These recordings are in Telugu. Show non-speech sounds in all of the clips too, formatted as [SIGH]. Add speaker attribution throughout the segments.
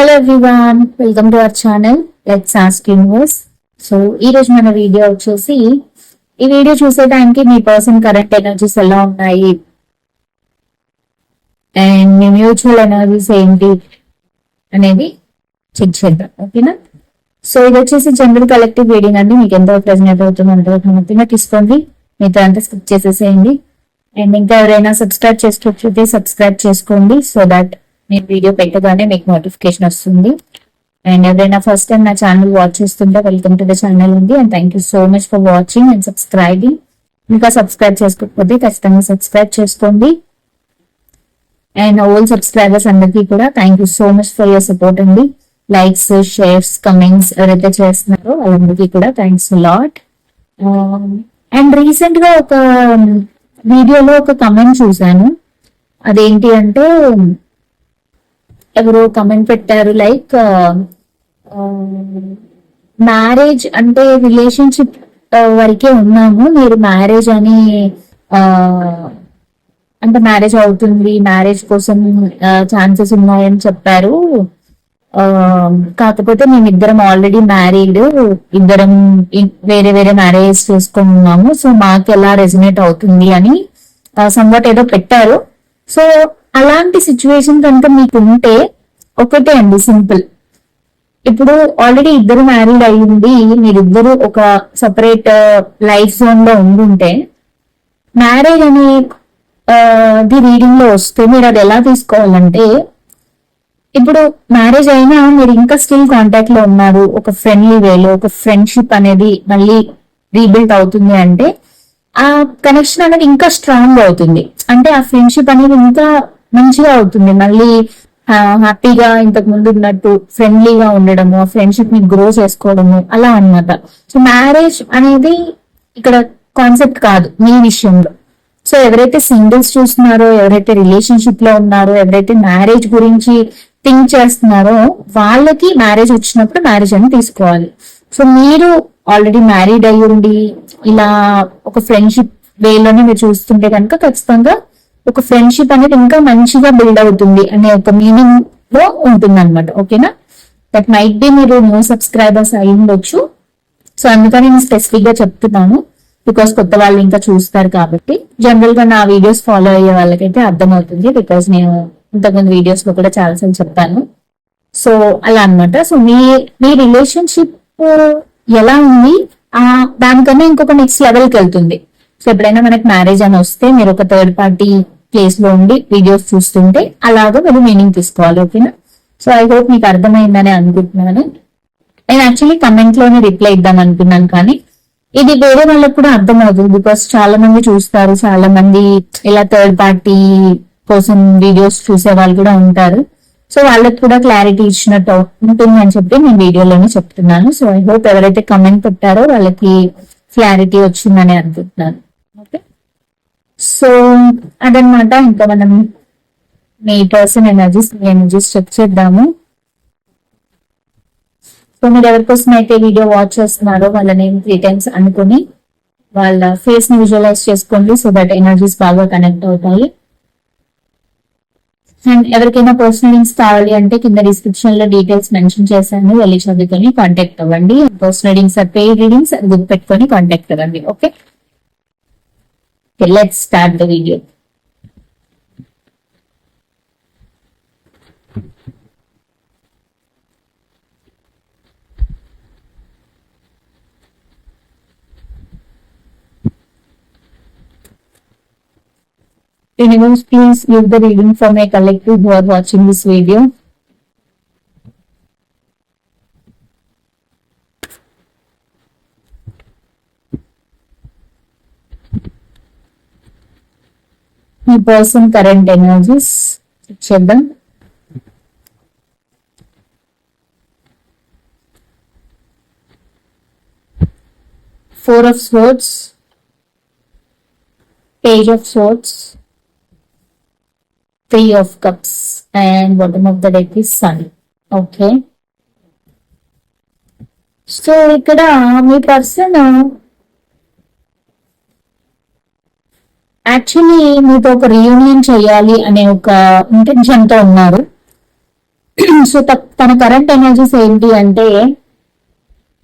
Speaker 1: Hello everyone welcome to our channel let's ask universe so ఈ రోజు మన వీడియో వచ్చేసి ఈ వీడియో చూసే టైంకి మీ పర్సన్ కరెంట్ ఎనర్జీస్ ఎలా ఉన్నాయి? అండ్ మీ మ్యూచువల్ ఎనర్జీస్ ఏంటి? అనేది చెక్ చేద్దాం ఓకేనా? సో ఇది వచ్చేసి జనరల్ కలెక్టివ్ రీడింగ్ అండి. మీకు ఎంత ప్రెజెంట్ అవుతుంది అంత తీసుకోండి. మీతో అంతా స్కిప్ చేసేసేయండి. అండ్ ఇంకా ఎవరైనా సబ్స్క్రైబ్ చేసుకోకపోతే సబ్స్క్రైబ్ చేసుకోండి. సో దాట్ నేను వీడియో పెట్టగానే మీకు నోటిఫికేషన్ వస్తుంది. అండ్ ఎవరైనా ఫస్ట్ టైం నా ఛానల్ వాచ్ చేస్తుంటే వెల్కమ్ టు ద ఛానల్ ఉంది and thank you so much for watching and subscribing ఇంకా సబ్స్క్రైబ్ చేసుకోకపోతే ఖచ్చితంగా సబ్స్క్రైబ్ చేసుకోండి. అండ్ ఓల్ సబ్స్క్రైబర్స్ అందరికీ కూడా thank you so much for your support అండి. లైక్స్ షేర్స్ కమెంట్స్ ఎవరైతే చేస్తున్నారో వాళ్ళందరికీ కూడా థ్యాంక్స్ లాట్ అండ్ రీసెంట్గా ఒక um, వీడియోలో ఒక కమెంట్ చూశాను. అదేంటి అంటే ఎవరో కమెంట్ పెట్టారు లైక్ మ్యారేజ్ uh, um, అంటే రిలేషన్షిప్ uh, వరకే ఉన్నాము. మీరు మ్యారేజ్ అని uh, అంటే మ్యారేజ్ అవుతుంది మ్యారేజ్ కోసం ఛాన్సెస్ ఉన్నాయని చెప్పారు. Um, కాకపోతే మేము ఇద్దరం ఆల్రెడీ మ్యారీడ్ ఇద్దరం వేరే వేరే మ్యారేజ్ చేసుకొని ఉన్నాము. సో మాకు ఎలా రెజినేట్ అవుతుంది అని సంగట్ ఏదో పెట్టారు. సో అలాంటి సిచ్యువేషన్ కనుక మీకు ఉంటే ఒకటే అండి సింపుల్. ఇప్పుడు ఆల్రెడీ ఇద్దరు మ్యారీడ్ అయ్యింది మీరిద్దరు ఒక సపరేట్ లైఫ్ జోన్లో ఉండుంటే మ్యారేజ్ అనే uh, ది రీడింగ్లో వస్తే మీరు అది ఎలా తీసుకోవాలంటే ఇప్పుడు మ్యారేజ్ అయినా మీరు ఇంకా స్టిల్ కాంటాక్ట్లో ఉన్నారు. ఒక ఫ్రెండ్లీ వేలో ఒక ఫ్రెండ్షిప్ అనేది మళ్ళీ రీబిల్డ్ అవుతుంది అంటే ఆ కనెక్షన్ అనేది ఇంకా స్ట్రాంగ్ అవుతుంది. అంటే ఆ ఫ్రెండ్షిప్ అనేది ఇంకా మంచిగా అవుతుంది. మళ్ళీ హ్యాపీగా ఇంతకు ముందు ఉన్నట్టు ఫ్రెండ్లీగా ఉండడము ఆ ఫ్రెండ్షిప్ని గ్రో చేసుకోవడము అలా అన్నమాట. సో మ్యారేజ్ అనేది ఇక్కడ కాన్సెప్ట్ కాదు మీ విషయంలో. సో ఎవరైతే సింగిల్స్ చూస్తున్నారో ఎవరైతే రిలేషన్షిప్లో ఉన్నారో ఎవరైతే మ్యారేజ్ గురించి థింక్ చేస్తున్నారో వాళ్ళకి మ్యారేజ్ వచ్చినప్పుడు మ్యారేజ్ అని తీసుకోవాలి. సో మీరు ఆల్రెడీ మ్యారీడ్ అయ్యి ఉండి ఇలా ఒక ఫ్రెండ్షిప్ వేలోనే మీరు చూస్తుంటే కనుక ఖచ్చితంగా ఒక ఫ్రెండ్షిప్ అనేది ఇంకా మంచిగా బిల్డ్ అవుతుంది అనే ఒక మీనింగ్లో ఉంటుంది అనమాట ఓకేనా దట్ మైట్ బి మీరు న్యూ సబ్స్క్రైబర్స్ అయి ఉండొచ్చు. సో అందుకని నేను స్పెసిఫిక్గా చెప్తున్నాను. బికాస్ కొత్త వాళ్ళు ఇంకా చూస్తారు కాబట్టి. జనరల్గా నా వీడియోస్ ఫాలో అయ్యే వాళ్ళకైతే అర్థమవుతుంది బికాస్ నేను ఇంతకుముందు వీడియోస్లో కూడా చాలా సార్లు సో అలా అన్నమాట. సో మీ మీ రిలేషన్షిప్ ఎలా ఉంది? ఆ దానికన్నా ఇంకొక నెక్స్ట్ లెవెల్కి వెళ్తుంది. సో ఎప్పుడైనా మనకి మ్యారేజ్ అని వస్తే మీరు ఒక థర్డ్ పార్టీ ప్లేస్లో ఉండి వీడియోస్ చూస్తుంటే అలాగా మీరు మీనింగ్ తీసుకోవాలి ఓకేనా సో ఐ హోప్ మీకు అర్థమైందని అనుకుంటున్నాను. నేను యాక్చువల్లీ కమెంట్లోనే రిప్లై ఇద్దాం అనుకున్నాను కానీ ఇది వేరే వాళ్ళకి కూడా అర్థం అవుతుంది బికాస్ చాలా మంది చూస్తారు చాలా మంది ఇలా థర్డ్ పార్టీ కోసం వీడియోస్ చూసే వాళ్ళు కూడా ఉంటారు. సో వాళ్ళకి కూడా క్లారిటీ ఇచ్చినట్టు ఉంటుంది అని చెప్పి నేను వీడియోలోనే చెప్తున్నాను. సో ఐ హోప్ ఎవరైతే కమెంట్ పెట్టారో వాళ్ళకి క్లారిటీ వచ్చిందని అనుకుంటున్నాను. సో అదనమాట. ఇంకా మనం మీ పర్సన్ ఎనర్జీస్ మీ ఎనర్జీస్ చెక్ చేద్దాము. సో మీరు ఎవరికోసం అయితే వీడియో వాచ్ చేస్తున్నారో వాళ్ళ నేమ్ త్రీ టైమ్స్ అనుకుని వాళ్ళ ఫేస్ని విజువలైజ్ చేసుకోండి సో దట్ ఎనర్జీస్ బాగా కనెక్ట్ అవుతాయి. అండ్ ఎవరికైనా పర్సనల్ లింక్స్ కావాలి అంటే కింద డిస్క్రిప్షన్లో డీటెయిల్స్ మెన్షన్ చేశాను వెళ్ళి చదువుకొని కాంటాక్ట్ అవ్వండి. Personal links are paid readings అది గుర్తు పెట్టుకొని కాంటాక్ట్ అవ్వండి okay Okay, let's start the video. Anyone, please give the reading from a collective who are watching this video. మీ పర్సన్ కరెంట్ ఎనర్జీస్ చేద్దాం. Four of swords page of swords three of cups and bottom of the deck is sun okay so ఇక్కడ మీ పర్సన్ యాక్చువల్లీ మీతో ఒక రీయూనియన్ చేయాలి అనే ఒక ఇంటెన్షన్తో ఉన్నారు సో తన కరెంట్ ఎనర్జీస్ ఏంటి అంటే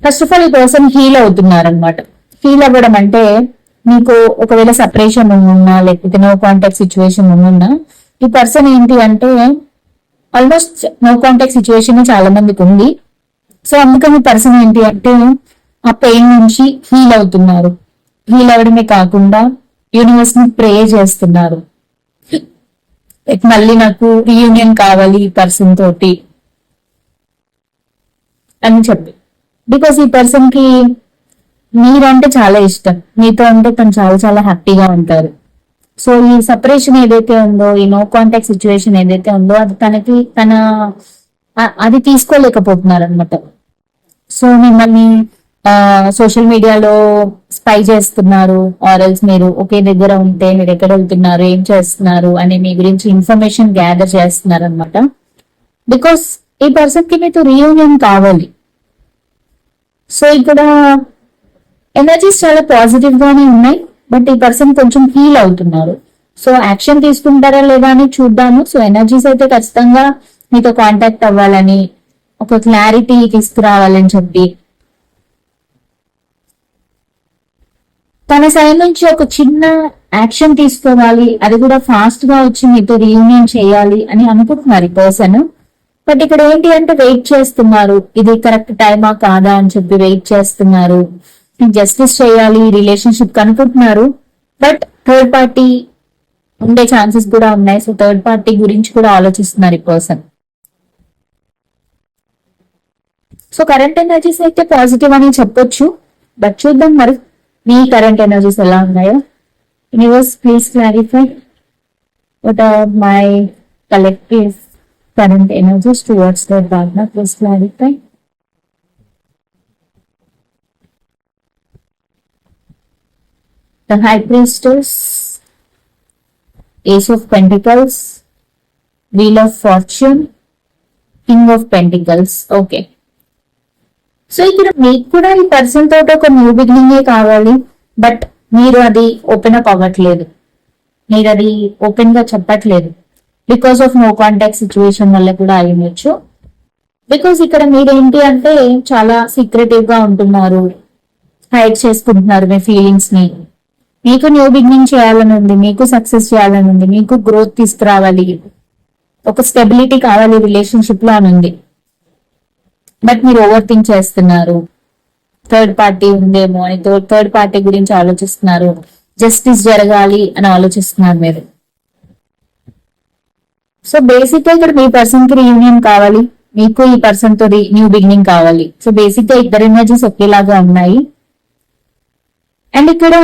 Speaker 1: ఫస్ట్ ఆఫ్ ఆల్ ఈ పర్సన్ హీల్ అవుతున్నారు అనమాట హీల్ అవ్వడం అంటే మీకు ఒకవేళ సపరేషన్ ఉన్నా లేకపోతే నో కాంటాక్ట్ సిచ్యువేషన్ ఉన్నా ఈ పర్సన్ ఏంటి అంటే ఆల్మోస్ట్ నో కాంటాక్ట్ సిచ్యువేషన్ చాలా మందికి ఉంది. సో అందుకని పర్సన్ ఏంటి అంటే ఆ పెయిన్ నుంచి హీల్ అవుతున్నారు. హీల్ అవ్వడమే కాకుండా యూనివర్స్ని ప్రే చేస్తున్నారు. Like మళ్ళీ నాకు రీయూనియన్ కావాలి ఈ పర్సన్ తోటి. అని చెప్పి. బికాస్ ఈ పర్సన్కి మీరంటే చాలా ఇష్టం. మీతో అంటే తను చాలా చాలా హ్యాపీగా ఉంటారు. సో ఈ సపరేషన్ ఏదైతే ఉందో ఈ నో కాంటాక్ట్ సిచ్యువేషన్ ఏదైతే ఉందో అది తనకి తన అది తీసుకోలేకపోతున్నారు అనమాట సో మిమ్మల్ని సోషల్ మీడియాలో స్పై చేస్తున్నారు. ఆరల్స్ మీరు ఒకే దగ్గర ఉంటే మీరు ఎక్కడ వెళ్తున్నారు ఏం చేస్తున్నారు అని మీ గురించి ఇన్ఫర్మేషన్ గ్యాదర్ చేస్తున్నారు అనమాట బికాస్ ఈ పర్సన్కి మీతో రీయూనియన్ కావాలి. సో ఇక్కడ ఎనర్జీస్ చాలా పాజిటివ్ గానే ఉన్నాయి. బట్ ఈ పర్సన్ కొంచెం ఫీల్ అవుతున్నారు. సో యాక్షన్ తీసుకుంటారా లేదా అని చూద్దాము. సో ఎనర్జీస్ అయితే ఖచ్చితంగా మీతో కాంటాక్ట్ అవ్వాలని ఒక క్లారిటీ తీసుకురావాలని చెప్పి తన సైడ్ నుంచి ఒక చిన్న యాక్షన్ తీసుకోవాలి. అది కూడా ఫాస్ట్గా వచ్చి మీతో రీయూనియన్ చేయాలి అని అనుకుంటున్నారు ఈ పర్సన్ బట్ ఇక్కడ ఏంటి అంటే వెయిట్ చేస్తున్నారు. ఇది కరెక్ట్ టైమా కాదా అని చెప్పి వెయిట్ చేస్తున్నారు. జస్టిస్ చేయాలి రిలేషన్షిప్ అనుకుంటున్నారు. బట్ థర్డ్ పార్టీ ఉండే ఛాన్సెస్ కూడా ఉన్నాయి. సో థర్డ్ పార్టీ గురించి కూడా ఆలోచిస్తున్నారు ఈ పర్సన్ సో కరెంట్ ఎనర్జీస్ అయితే పాజిటివ్ అని చెప్పొచ్చు. బట్ చూద్దాం మరి మీ కరెంట్ ఎనర్జీస్ ఎలా ఉన్నాయో universe please clarify what are my collective current energies towards their partner please clarify the high priestess ace of pentacles wheel of fortune king of pentacles okay So ఇక్కడ మీకు కూడా ఈ పర్సన్ తోటి ఒక న్యూ బిగినింగ్ కావాలి. బట్ మీరు అది ఓపెన్ అప్ అవ్వట్లేదు. మీరు అది ఓపెన్గా చెప్పట్లేదు. Because of no contact situation వల్ల కూడా అయ్యవచ్చు బికాస్ ఇక్కడ మీరు ఏంటి అంటే చాలా సీక్రెటివ్గా ఉంటున్నారు. హైడ్ చేసుకుంటున్నారు మీ ఫీలింగ్స్ని. మీకు న్యూ బిగినింగ్ చేయాలని ఉంది. మీకు సక్సెస్ చేయాలని ఉంది. మీకు గ్రోత్ తీసుకురావాలి. ఒక స్టెబిలిటీ కావాలి రిలేషన్షిప్లో అని ఉంది. బట్ మీరు ఓవర్ థింక్ చేస్తున్నారు. థర్డ్ పార్టీ ఉందేమో అని థర్డ్ పార్టీ గురించి ఆలోచిస్తున్నారు. జస్టిస్ జరగాలి అని ఆలోచిస్తున్నారు మీరు. సో బేసిక్గా ఇక్కడ మీ పర్సన్కి రీయూనియన్ కావాలి. మీకు ఈ పర్సన్తో న్యూ బిగినింగ్ కావాలి. సో బేసిక్గా ఇద్దరు ఎనర్జీస్ ఒకేలాగా ఉన్నాయి. అండ్ ఇక్కడ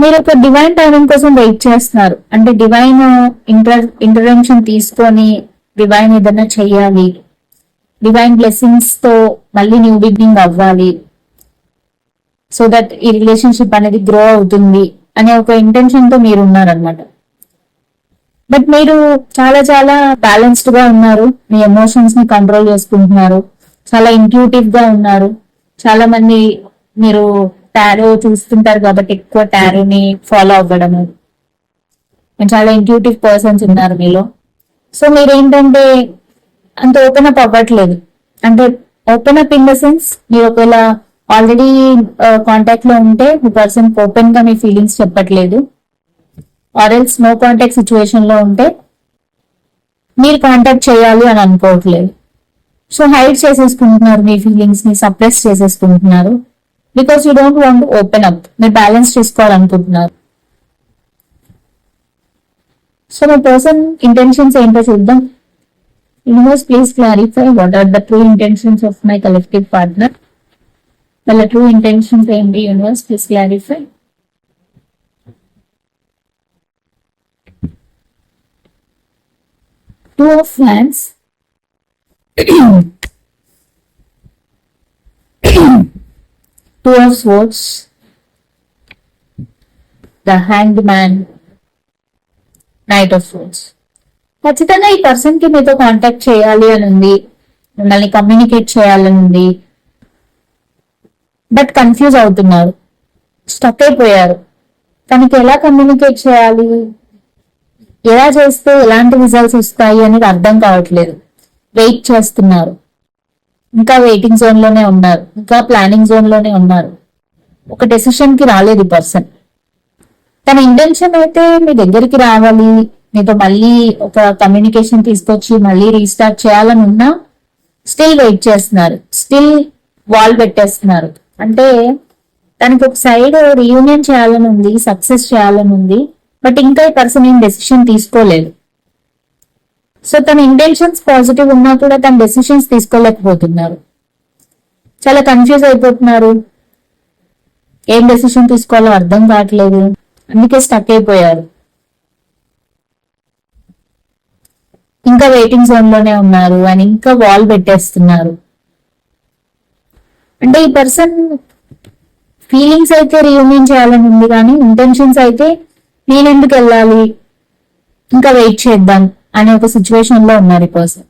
Speaker 1: మీరు ఒక డివైన్ టైమింగ్ కోసం వెయిట్ చేస్తున్నారు. అంటే డివైన్ ఇంటర్ ఇంటర్వెన్షన్ తీసుకొని డివైన్ ఏదైనా చెయ్యాలి డివైన్ బ్లెస్సింగ్స్తో మళ్ళీ న్యూ బిగినింగ్ అవ్వాలి. సో దట్ ఈ రిలేషన్షిప్ అనేది గ్రో అవుతుంది అనే ఒక ఇంటెన్షన్తో మీరు ఉన్నారనమాట బట్ మీరు చాలా చాలా బ్యాలెన్స్డ్గా ఉన్నారు. మీ ఎమోషన్స్ని కంట్రోల్ చేసుకుంటున్నారు. చాలా ఇంట్యూటివ్గా ఉన్నారు. చాలా మంది మీరు టారో చూస్తుంటారు కాబట్టి ఎక్కువ టారోని ఫాలో అవ్వడము చాలా ఇంట్యూటివ్ పర్సన్స్ ఉన్నారు మీలో. సో మీరు ఏంటంటే అంత ఓపెన్ అప్ అవ్వట్లేదు. అంటే open up in the sense మీరు ఒకవేళ ఆల్రెడీ కాంటాక్ట్లో ఉంటే మీ పర్సన్ ఓపెన్గా మీ ఫీలింగ్స్ చెప్పట్లేదు. ఆర్ఎల్స్ నో కాంటాక్ట్ సిచ్యువేషన్లో ఉంటే మీరు కాంటాక్ట్ చేయాలి అని అనుకోవట్లేదు. సో హైడ్ చేసేసుకుంటున్నారు మీ ఫీలింగ్స్ని suppress చేసేసుకుంటున్నారు. Because you don't want open up మీరు బ్యాలెన్స్ చేసుకోవాలనుకుంటున్నారు. సో మీ పర్సన్ ఇంటెన్షన్స్ ఏంటో చూద్దాం. Universe, please clarify what are the true intentions of my collective partner. Well, the true intentions of MD universe, please clarify. Two of Wands. [COUGHS] two of Swords. The Hanged Man. Knight of Swords. ఖచ్చితంగా ఈ పర్సన్కి మీతో కాంటాక్ట్ చేయాలి అని ఉంది. మిమ్మల్ని కమ్యూనికేట్ చేయాలని ఉంది. బట్ కన్ఫ్యూజ్ అవుతున్నారు. స్టక్ అయిపోయారు. తనకి ఎలా కమ్యూనికేట్ చేయాలి? ఎలా చేస్తే ఎలాంటి రిజల్ట్స్ వస్తాయి అనేది అర్థం కావట్లేదు. వెయిట్ చేస్తున్నారు. ఇంకా వెయిటింగ్ జోన్లోనే ఉన్నారు. ఇంకా ప్లానింగ్ జోన్లోనే ఉన్నారు. ఒక డెసిషన్కి రాలేదు పర్సన్ తన ఇంటెన్షన్ అయితే మీ దగ్గరికి రావాలి. మీతో మళ్ళీ ఒక కమ్యూనికేషన్ తీసుకొచ్చి మళ్ళీ రీస్టార్ట్ చేయాలని ఉన్నా స్టిల్ వెయిట్ చేస్తున్నారు. స్టిల్ వాల్ పెట్టేస్తున్నారు. అంటే తనకి ఒక సైడ్ రీయూనియన్ చేయాలని ఉంది సక్సెస్ చేయాలని ఉంది బట్ ఇంకా ఈ పర్సన్ ఏం డెసిషన్ తీసుకోలేదు. సో తన ఇంటెన్షన్స్ పాజిటివ్ ఉన్నా కూడా తన డెసిషన్స్ తీసుకోలేకపోతున్నారు. చాలా కన్ఫ్యూజ్ అయిపోతున్నారు. ఏం డెసిషన్ తీసుకోవాలో అర్థం కావట్లేదు. అందుకే స్టక్ అయిపోయారు. ఇంకా వెయిటింగ్ జోన్లోనే ఉన్నారు అని ఇంకా వాల్ పెట్టేస్తున్నారు. అంటే ఈ పర్సన్ ఫీలింగ్స్ అయితే రియూనియన్ చేయాలని ఉంది కానీ ఇంటెన్షన్స్ అయితే నేను ఎందుకు వెళ్ళాలి ఇంకా వెయిట్ చేద్దాం అనే ఒక సిచ్యువేషన్లో ఉన్నారు ఈ పర్సన్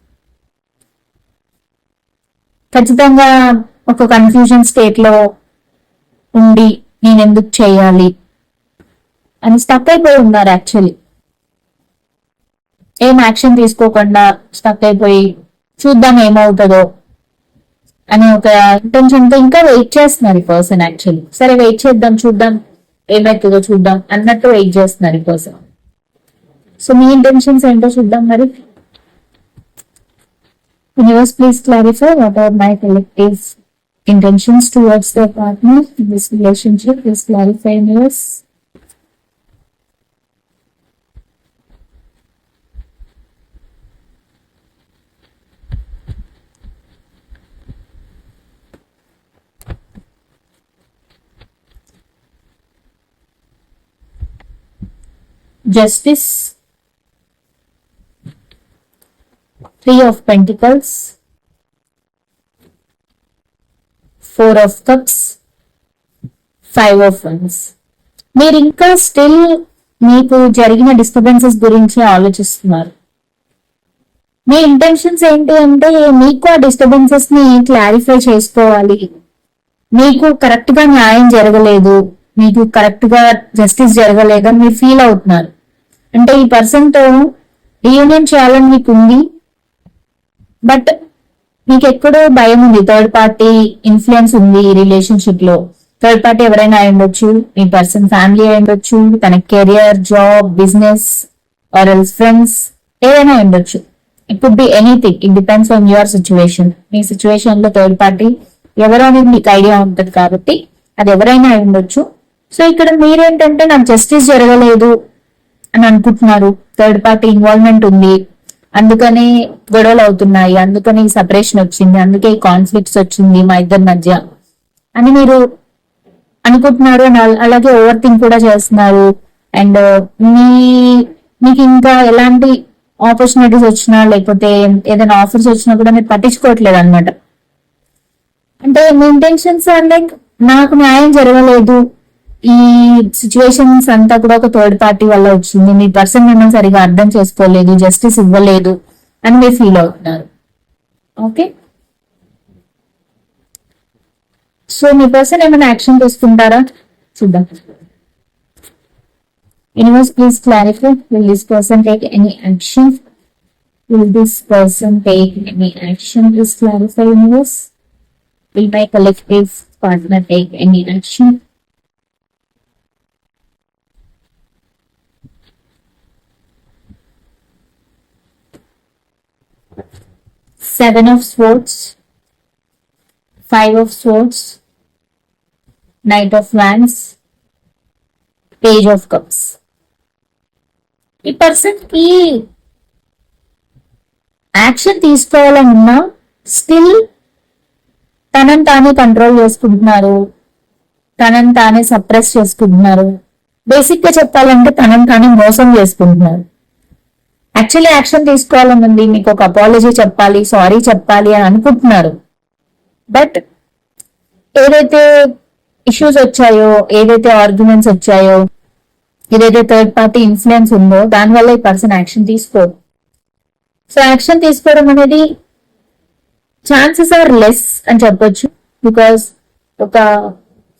Speaker 1: ఖచ్చితంగా ఒక కన్ఫ్యూజన్ స్టేట్లో ఉండి నేను ఎందుకు చేయాలి అని స్టక్ అయిపోయి ఉన్నారు యాక్చువల్లీ ఏం యాక్షన్ తీసుకోకుండా స్టక్ అయిపోయి చూద్దాం ఏమవుతుందో అని ఒక ఇంటెన్షన్తో ఇంకా వెయిట్ చేస్తున్నారు పర్సన్ యాక్చువల్లీ సరే వెయిట్ చేద్దాం చూద్దాం ఏమవుతుందో చూద్దాం అన్నట్టు వెయిట్ చేస్తున్నారు పర్సన్ సో మీ ఇంటెన్షన్స్ ఏంటో చూద్దాం మరి. Universe please clarify what are my collective intentions towards the partner this relationship please clarify universe justice three of pentacles four of cups five of wands మీరు ఇంకా స్టిల్ మీకు జరిగిన డిస్టర్బెన్సెస్ గురించి ఆలోచిస్తున్నారు. మీ ఇంటెన్షన్స్ ఏంటి అంటే మీకు ఆ డిస్టర్బెన్సెస్ని క్లారిఫై చేసుకోవాలి. మీకు కరెక్ట్గా న్యాయం జరగలేదు. మీకు కరెక్ట్గా జస్టిస్ జరగలేదని మీరు ఫీల్ అవుతున్నారు. అంటే ఈ పర్సన్తో రీయూనియన్ చేయాలని మీకు ఉంది. బట్ మీకు ఎక్కడో భయం ఉంది. థర్డ్ పార్టీ ఇన్ఫ్లుయెన్స్ ఉంది ఈ రిలేషన్షిప్లో. థర్డ్ పార్టీ ఎవరైనా అయి ఉండొచ్చు. మీ పర్సన్ ఫ్యామిలీ అయి ఉండొచ్చు. తన career job business or else friends ఏదైనా అయి ఉండొచ్చు. It could be anything it depends on your situation మీ సిచ్యువేషన్లో థర్డ్ పార్టీ ఎవరో అనేది మీకు ఐడియా ఉంటుంది కాబట్టి అది ఎవరైనా అయి ఉండొచ్చు. సో ఇక్కడ మీరేంటంటే నాకు జస్టిస్ జరగలేదు. అని అనుకుంటున్నారు. థర్డ్ పార్టీ ఇన్వాల్వ్మెంట్ ఉంది. అందుకనే గొడవలు అవుతున్నాయి. అందుకని సపరేషన్ వచ్చింది. అందుకే ఈ కాన్ఫ్లిక్ట్స్ వచ్చింది మా ఇద్దరి మధ్య అని మీరు అనుకుంటున్నారు. అలాగే ఓవర్ థింక్ కూడా చేస్తున్నారు. అండ్ మీ మీకు ఇంకా ఎలాంటి ఆపర్చునిటీస్ వచ్చినా లేకపోతే ఏదైనా ఆఫర్స్ వచ్చినా కూడా మీరు పట్టించుకోవట్లేదు అనమాట అంటే మీ ఇంటెన్షన్స్ ఆర్ లైక్ నాకు న్యాయం జరగలేదు. ఈ సిచ్యువేషన్స్ అంతా కూడా ఒక థర్డ్ పార్టీ వల్ల వచ్చింది. మీ పర్సన్ మిమ్మల్ని సరిగా అర్థం చేసుకోలేదు జస్టిస్ ఇవ్వలేదు అని మీరు ఫీల్ అవుతున్నారు. ఓకే సో మీ పర్సన్ ఏమైనా యాక్షన్ తీసుకుంటారా? చూద్దాం. Universe please clarify will this person take any action will this person take any action please clarify universe will my collective partner take any action seven of swords five of swords knight of wands page of cups. ఈ పర్సన్కి యాక్షన్ తీసుకోవాలన్నా స్టిల్ తనని తానే కంట్రోల్ చేసుకుంటున్నారు. తనని తానే సప్రెస్ చేసుకుంటున్నారు. బేసిక్గా చెప్పాలంటే తనని తానే మోసం చేసుకుంటున్నారు. యాక్చువల్లీ యాక్షన్ తీసుకోవాలనుంది. మీకు ఒక అపాలజీ చెప్పాలి సారీ చెప్పాలి అని అనుకుంటున్నారు. బట్ ఏదైతే ఇష్యూస్ వచ్చాయో ఏదైతే ఆర్గ్యుమెంట్స్ వచ్చాయో ఏదైతే థర్డ్ పార్టీ ఇన్ఫ్లుయెన్స్ ఉందో దానివల్ల ఈ పర్సన్ యాక్షన్ తీసుకోరు. సో యాక్షన్ తీసుకోవడం అనేది ఛాన్సెస్ ఆర్ లెస్ అని చెప్పొచ్చు. బికాస్ ఒక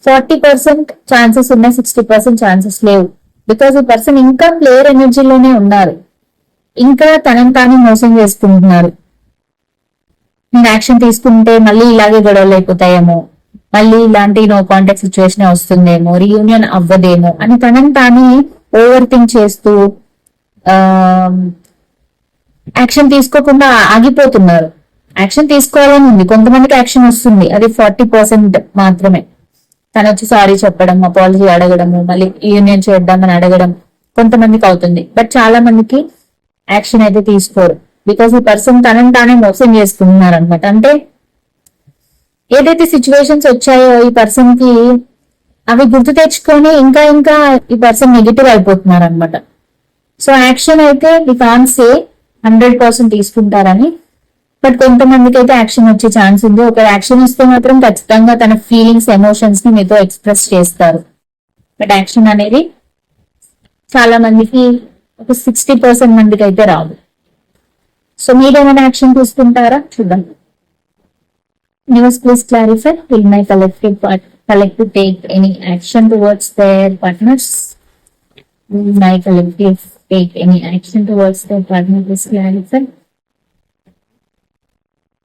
Speaker 1: ఫార్టీ పర్సెంట్ ఛాన్సెస్ ఉన్నాయి సిక్స్టీ పర్సెంట్ ఛాన్సెస్ లేవు. బికాస్ ఈ పర్సన్ ఇంకా ప్లేయర్ ఎనర్జీలోనే ఉన్నారు. ఇంకా తనని తాను మోసం చేసుకుంటున్నారు నేను యాక్షన్ తీసుకుంటే మళ్ళీ ఇలాగే గొడవలు అయిపోతాయేమో. మళ్ళీ ఇలాంటి నో కాంటాక్ట్ సిచ్యువేషన్ వస్తుందేమో రీయూనియన్ అవ్వదేమో అని తనని తాను ఓవర్ థింక్ చేస్తూ యాక్షన్ తీసుకోకుండా ఆగిపోతున్నారు. యాక్షన్ తీసుకోవాలని ఉంది. కొంతమందికి యాక్షన్ వస్తుంది. అది ఫార్టీ పర్సెంట్ మాత్రమే. తను వచ్చి సారీ చెప్పడం అపాలజీ అడగడము మళ్ళీ యూనియన్ చేద్దామని అడగడం కొంతమందికి అవుతుంది. బట్ చాలా మందికి యాక్షన్ అయితే తీసుకోరు. బికాస్ ఈ పర్సన్ తనని తానే మోసం చేసుకుంటున్నారు అనమాట అంటే ఏదైతే సిచ్యువేషన్స్ వచ్చాయో ఈ పర్సన్కి అవి గుర్తు తెచ్చుకొని ఇంకా ఇంకా ఈ పర్సన్ నెగిటివ్ అయిపోతున్నారు అనమాట సో యాక్షన్ అయితే we can say hundred percent తీసుకుంటారని. బట్ కొంతమందికి అయితే యాక్షన్ వచ్చే ఛాన్స్ ఉంది. ఒక యాక్షన్ ఇస్తే మాత్రం ఖచ్చితంగా తన ఫీలింగ్స్ ఎమోషన్స్ని మీతో ఎక్స్ప్రెస్ చేస్తారు. బట్ యాక్షన్ అనేది చాలా మందికి ఒక సిక్స్టీ పర్సెంట్ మందికి అయితే రాదు సో మీరేమైనా యాక్షన్ తీసుకుంటారా చూద్దాం News, please clarify. Will my collective part, collective take any action towards their partners? Will my collective take any action towards their partner? Please clarify.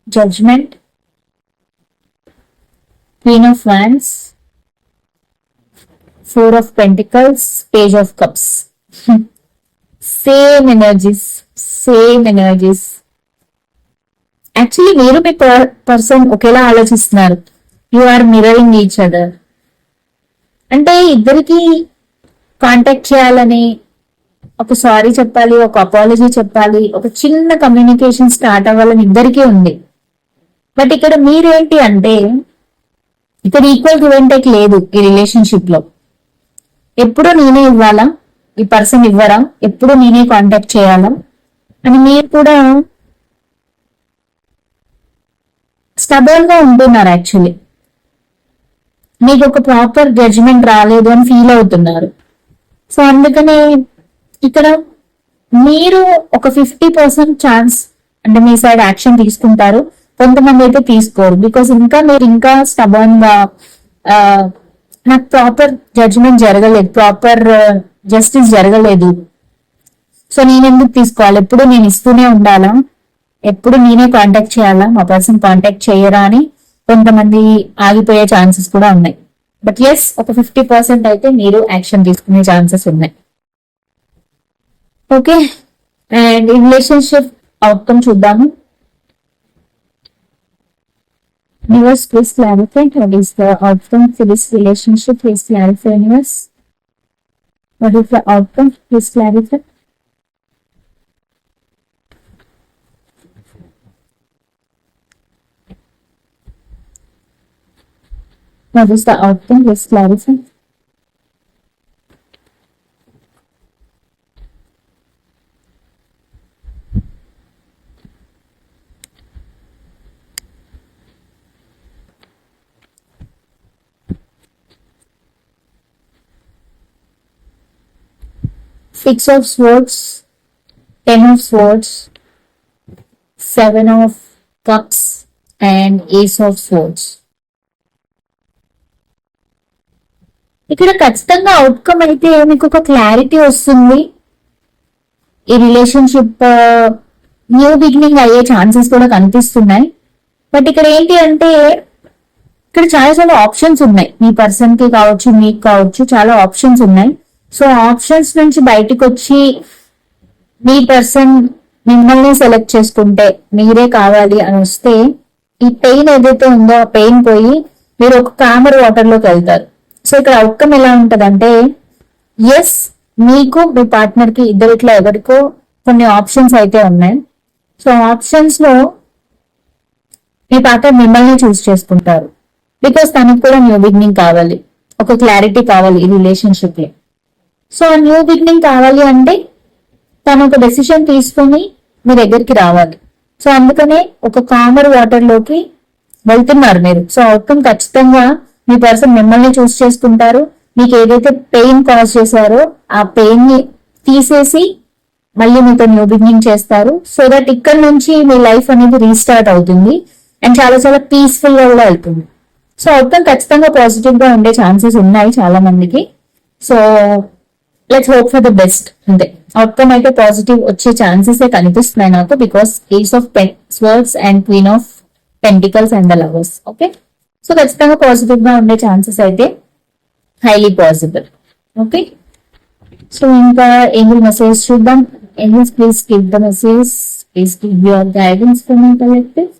Speaker 1: Judgment. Queen of Wands. Four of Pentacles. Page of same energies same energies actually మీరు మీ పర్సన్ ఒకేలా ఆలోచిస్తున్నారు. You are mirroring each other అంటే ఇద్దరికి కాంటాక్ట్ చేయాలని ఒక సారీ చెప్పాలి ఒక అపాలజీ చెప్పాలి ఒక చిన్న కమ్యూనికేషన్ స్టార్ట్ అవ్వాలని ఇద్దరికీ ఉంది. బట్ ఇక్కడ మీరేంటి అంటే ఇక్కడ ఈక్వల్ గివ్ అండ్ టేక్ లేదు ఈ రిలేషన్షిప్లో. ఎప్పుడు నేనే ఇవ్వాలా? ఈ పర్సన్ ఇవ్వరా? ఎప్పుడు నేనే కాంటాక్ట్ చేయాలా? అని మీరు కూడా స్టబర్న్గా ఉంటున్నారు యాక్చువల్లీ మీకు ఒక ప్రాపర్ జడ్జిమెంట్ రాలేదు అని ఫీల్ అవుతున్నారు. సో అందుకనే ఇక్కడ మీరు ఒక ఫిఫ్టీ పర్సెంట్ ఛాన్స్ అంటే మీ సైడ్ యాక్షన్ తీసుకుంటారు. కొంతమంది అయితే తీసుకోరు. బికాస్ ఇంకా మీరు ఇంకా స్టబర్న్గా నాకు ప్రాపర్ జడ్జిమెంట్ జరగలేదు. ప్రాపర్ జస్టిస్ జరగలేదు. సో నేను ఎందుకు తీసుకోవాలి? ఎప్పుడు నేను ఇస్తూనే ఉండాలా? ఎప్పుడు నేనే కాంటాక్ట్ చేయాలా? మా పర్సన్ కాంటాక్ట్ చేయరా అని కొంతమంది ఆగిపోయే ఛాన్సెస్ కూడా ఉన్నాయి. బట్ ఎస్ ఒక ఫిఫ్టీ పర్సెంట్ అయితే మీరు యాక్షన్ తీసుకునే ఛాన్సెస్ ఉన్నాయి. ఓకే అండ్ రిలేషన్షిప్ అవుట్కమ్ చూద్దాము. Universe, please clarify. What is the outcome for this relationship. Please clarify, Universe. What is the outcome? Please clarify. What is the outcome? Please clarify. Six of swords ten of swords seven of cups and ace of swords ఇక్కడ ఖచ్చితంగా అవుట్కమ్ అయితే మీకు ఒక క్లారిటీ వస్తుంది. ఈ రిలేషన్షిప్ న్యూ బిగినింగ్ అయ్యే ఛాన్సెస్ కూడా కనిపిస్తున్నాయి. బట్ ఇక్కడ ఏంటి అంటే ఇక్కడ చాలా చాలా ఆప్షన్స్ ఉన్నాయి. మీ పర్సన్కి కావచ్చు మీకు కావచ్చు చాలా ఆప్షన్స్ ఉన్నాయి. సో ఆప్షన్స్ నుంచి బయటకు వచ్చి మీ పర్సన్ మిమ్మల్ని సెలెక్ట్ చేసుకుంటే మీరే కావాలి అని వస్తే ఈ పెయిన్ ఏదైతే ఉందో ఆ పెయిన్ పోయి మీరు ఒక కామర్ వాటర్లోకి వెళ్తారు. సో ఇక్కడ అవుట్కమ్ ఎలా ఉంటదంటే ఎస్ మీకు మీ పార్ట్నర్కి ఇద్దరిట్లో ఎవరికో కొన్ని ఆప్షన్స్ అయితే ఉన్నాయి. సో ఆప్షన్స్లో మీ పార్ట్నర్ మిమ్మల్ని చూస్ చేసుకుంటారు. బికాస్ తనకు కూడా న్యూ బిగినింగ్ కావాలి. ఒక క్లారిటీ కావాలి ఈ రిలేషన్షిప్లో. సో ఆ న్యూ బిగినింగ్ కావాలి అంటే తను ఒక డెసిషన్ తీసుకొని మీ దగ్గరికి రావాలి. సో అందుకనే ఒక కామర్ వాటర్లోకి వెళ్తున్నారు మీరు. సో అవుట్కమ్ ఖచ్చితంగా మీ పర్సన్ మిమ్మల్ని చూస్ చేసుకుంటారు. మీకు ఏదైతే పెయిన్ కాజ్ చేశారో ఆ పెయిన్ని తీసేసి మళ్ళీ మీతో న్యూ బిగినింగ్ చేస్తారు. సో దట్ ఇక్కడ నుంచి మీ లైఫ్ అనేది రీస్టార్ట్ అవుతుంది. అండ్ చాలా చాలా పీస్ఫుల్గా కూడా వెళ్తుంది. సో అవుట్కమ్ ఖచ్చితంగా పాజిటివ్గా ఉండే ఛాన్సెస్ ఉన్నాయి చాలా మందికి so let's hope for the best అంతే అవుట్కమ్ అయితే పాజిటివ్ వచ్చే ఛాన్సెస్ కనిపిస్తున్నాయి నాకు because ace of swords and queen of pentacles and the lovers okay so ఖచ్చితంగా పాజిటివ్గా ఉండే ఛాన్సెస్ అయితే హైలీ పాసిబుల్ ఓకే సో ఇంకా ఏంజిల్ మెసేజ్ చూద్దాం. Angels please give the message please give your guidance for my collective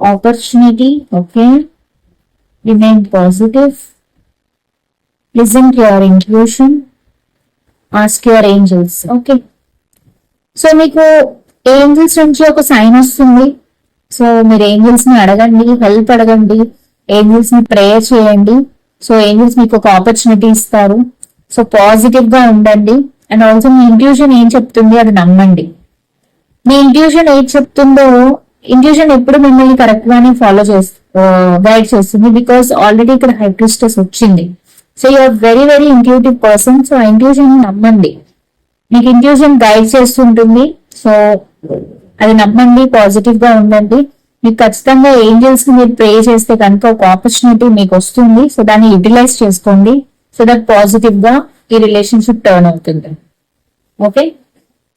Speaker 1: opportunity. Okay? Remain positive listen to your intuition ask your angels okay? So మీకు ఏంజల్స్ నుంచి ఒక సైన్ వస్తుంది? సో మీరు ఏంజల్స్ని అడగండి హెల్ప్ అడగండి ఏంజల్స్ని ప్రేయర్ చేయండి. సో ఏంజల్స్ మీకు ఒక ఆపర్చునిటీ ఇస్తారు. సో పాజిటివ్గా ఉండండి. అండ్ ఆల్సో మీ ఇంట్యూషన్ ఏం చెప్తుంది? అది నమ్మండి. మీ ఇంట్యూషన్ ఏది చెప్తుందో ఇంట్యూషన్ ఎప్పుడు మిమ్మల్ని కరెక్ట్ గానే ఫాలో చేస్తుంది. గైడ్ చేస్తుంది బికాస్ ఆల్రెడీ ఇక్కడ హైక్రిస్టస్ వచ్చింది. So you are very very intuitive person so ఆ ఇంట్యూషన్ నమ్మండి. మీకు ఇంట్యూషన్ గైడ్ చేస్తుంటుంది. సో అది నమ్మండి పాజిటివ్గా ఉండండి. మీకు ఖచ్చితంగా ఏంజల్స్ని మీరు ప్రే చేస్తే కనుక ఒక ఆపర్చునిటీ మీకు వస్తుంది. సో దాన్ని యూటిలైజ్ చేసుకోండి. సో దట్ పాజిటివ్గా ఈ రిలేషన్షిప్ టర్న్ అవుతుంది. ఓకే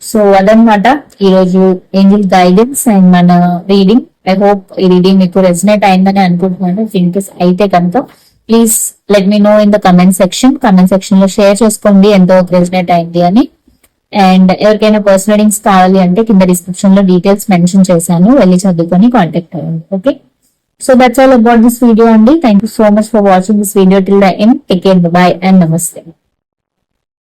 Speaker 1: సో అదనమాట ఈరోజు ఏంజిల్ గైడెన్స్ అండ్ మన రీడింగ్ ఐ హోప్ ఈ రీడింగ్ మీకు రెసినేట్ అయిందని అనుకుంటున్నాను. ఇన్ అయితే కనుక please let me know in the comment section comment సెక్షన్లో షేర్ చేసుకోండి ఎంతో రెసినేట్ అయింది అని. అండ్ ఎవరికైనా పర్సనల్ రీడింగ్స్ కావాలి అంటే కింద డిస్క్రిప్షన్లో డీటెయిల్స్ మెన్షన్ చేశాను. వెళ్ళి చదువుకొని కాంటాక్ట్ అవ్వండి okay so that's all about this video అండి. Thank you so much for watching this video till the end take care bye and నమస్తే